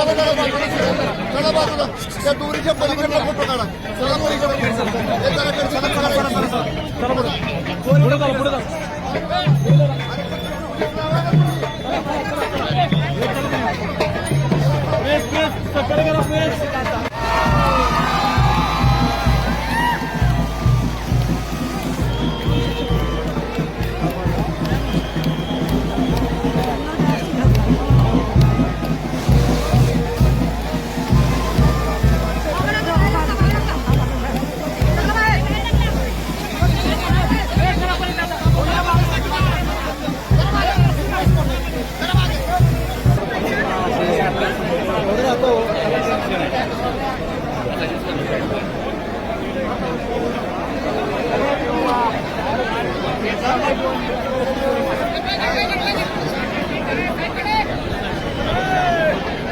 चला चला बाजूला चला बाजूला त्या दोरीच्या पलीकडला फोटो काढा चला पलीकडे चला, चला, everyone.